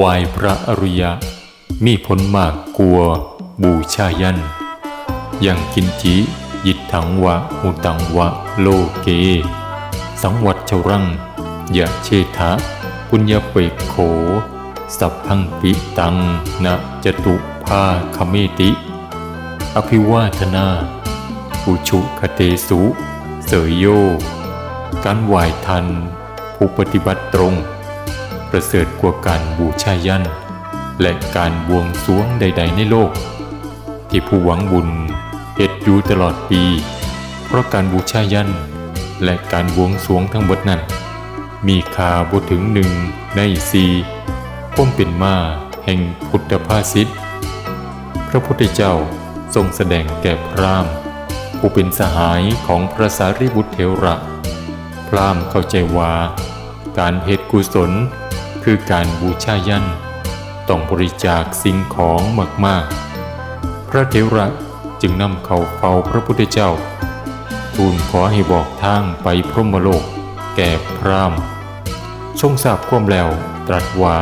วายพระอริยะ มีผลมากกลัว บูชายันยังกินจิยิตถังวะหุตังวะโลเก สังวัตชรังยะเชทะปุญญเปกโข สัพพังปิตังนะจตุภาคเมติ อภิวาทนาอุชุคเตสุ เสยโย การไหวทัน ผู้ปฏิบัติตรง ประเสริฐกว่าการบูชายัน และการบวงสรวงใด ๆ ในโลก ที่ผู้หวังบุญเหตุอยู่ตลอดปี เพราะการบูชายัน และการบวงสรวงทั้งหมดนั้น มีค่าบ่ถึงหนึ่งในสี่ความเป็นมาแห่งพุทธภาษิตพระพุทธเจ้าทรงแสดงแก่พราหมณ์ ผู้เป็นสหายของพระสารีบุตรเถระ พราหมณ์เข้าใจว่า การเหตุกุศล คือการบูชายันต้องบริจาคสิ่งของมากๆ พระเถระจึงนำเข้าเฝ้าพระพุทธเจ้า ทูลขอให้บอกทางไปพรหมโลก แก่พรามทรงทราบความแล้วตรัสว่า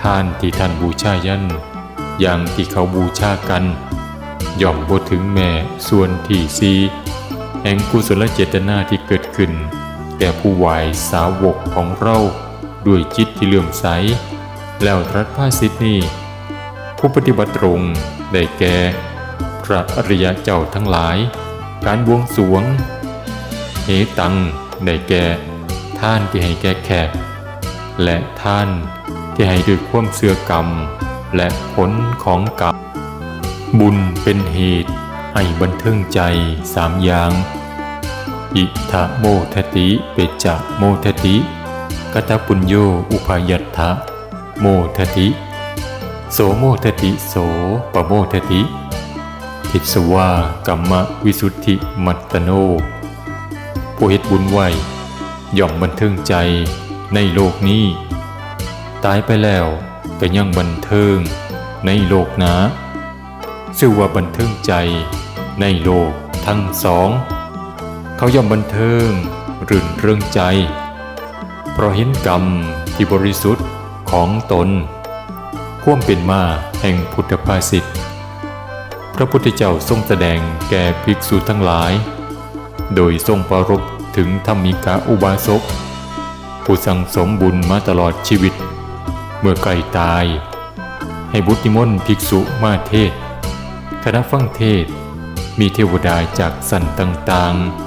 ท่านที่ท่านบูชายันอย่างที่เขาบูชากัน ย่อมบ่ถึงแม่ส่วนที่สีแห่งกุศลเจตนาที่เกิดขึ้น แก่ผู้ไหวสาวกของเรา ด้วยจิตที่เลื่อมใส แล้วรัสภาสิทธินี้ ผู้ปฏิบัติตรงได้แก่พระอริยเจ้าทั้งหลาย การบวงสวงเหตังได้แก่ท่านที่ให้แก่แขก และท่านที่ให้ด้วยความเสื่อกรรม และผลของกรรมบุญเป็นเหตุให้บันเทิงใจสามอย่าง อิทะโมทติ เปจะโมทติ กตปุญโยอุปายัตถะโมทติ โสโมทติโสปโมทติทิสวากัมมะวิสุทธิมัตตโน ผู้เฮ็ดบุญไหวย่อมบันเทิงใจในโลกนี้ ตายไปแล้วก็ยังบันเทิงในโลกนาชื่อว่าบันเทิงใจในโลกทั้งสอง เขาย่อมบันเทิงรื่นเริงใจ เพราะเห็นกรรมที่บริสุทธิ์ของตนข่วมเป็นมาแห่งพุทธภาษิตพระพุทธเจ้าทรงแสดงแก่ภิกษุทั้งหลาย โดยทรงปรารภถึงธรรมิกาอุบาสกผู้สั่งสมบุญมาตลอดชีวิต เมื่อใกล้ตาย ให้บุตรนิมนต์ภิกษุมาเทศ คณะฟังเทศมีเทวดาจากสันต่างๆ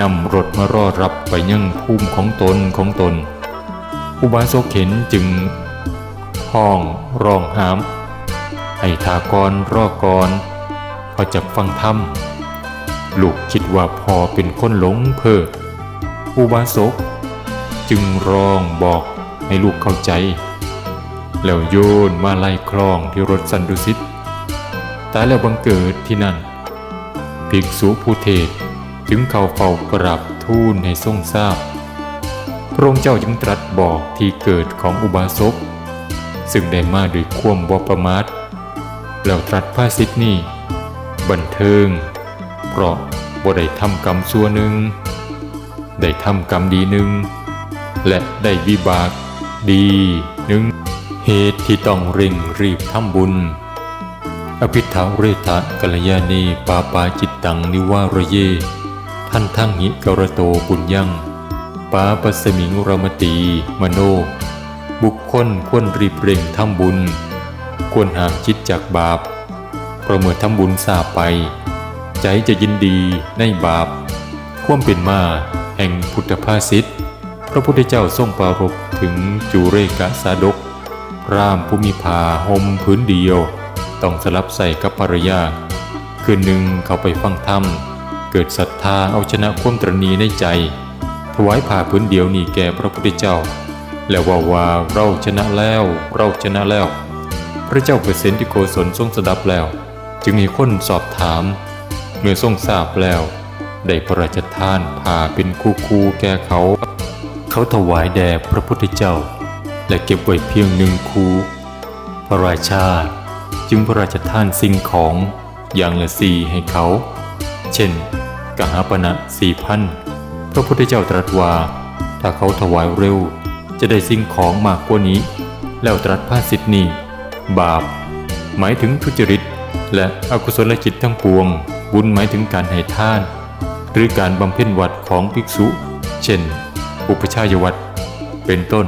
นำรถมารอรับไปยังภูมิของตนของตน อุบาสกเห็นจึงห้องร้องหาม ให้ทากรรอกรพอจักฟังธรรมลูกคิดว่าพอเป็นคนหลงเพ้ออุบาสกจึงร้องบอกให้ลูกเข้าใจ แล้วโยนมาไล่คลองที่รถสันดุสิตตายแล้วบังเกิดที่นั่น ภิกษุผู้เทศ จึงเข้าเฝ้ากราบทูลให้ทรงทราบ พระองค์เจ้าจึงตรัสบอกที่เกิดของอุบาสกซึ่งได้มาด้วยความบ่ประมาทแล้วตรัสภาษิตนี้ บันเทิง เพราะบ่ได้ทำกรรมชั่วหนึ่ง ได้ทำกรรมดีหนึ่ง และได้วิบากดีหนึ่ง เหตุที่ต้องเร่งรีบทำบุญ อภิธาเรทะกัลยาณีปาปาจิตตังนิวารเย ท่านทั้งหิกรโตปุญญังปาปสมิงรมตีมโน บุคคลควรรีบเร่งทำบุญ ควรห่างจิตจากบาปเพราะเมื่อทำบุญซาไป ใจจะยินดีในบาปควมเป็นมาแห่งพุทธภาษิตพระพุทธเจ้าทรงปรารภถึงจูเรกะสาดกพรามผู้มีผาห่มพื้นเดียว ต้องสลับใส่กับภรรยา คืนหนึ่งเขาไปฟังธรรม เกิดศรัทธาเอาชนะความตรณีในใจ ถวายผ้าพื้นเดียวนี่แก่พระพุทธเจ้า แล้วว่าว่าเราชนะแล้วเราชนะแล้ว พระเจ้าเปร์เซนติโกศลทรงสดับแล้ว จึงมีคนสอบถาม เมื่อทรงทราบแล้ว ได้พระราชทานผ้าเป็นคู่คูแก่เขา เขาถวายแด่พระพุทธเจ้า และเก็บไว้เพียงหนึ่งคูพระราชาจึงพระราชทานสิ่งของอย่างละสี่ให้เขา เช่น กหาปณะสี่พันพระพุทธเจ้าตรัสว่า ถ้าเขาถวายเร็ว จะได้สิ่งของมากกว่านี้ แล้วตรัสภาสิทธินี้บาป หมายถึงทุจริต และอกุศลจิตทั้งปวง บุญหมายถึงการให้ทาน หรือการบำเพ็ญวัดของภิกษุ เช่น อุปชายวัดเป็นต้น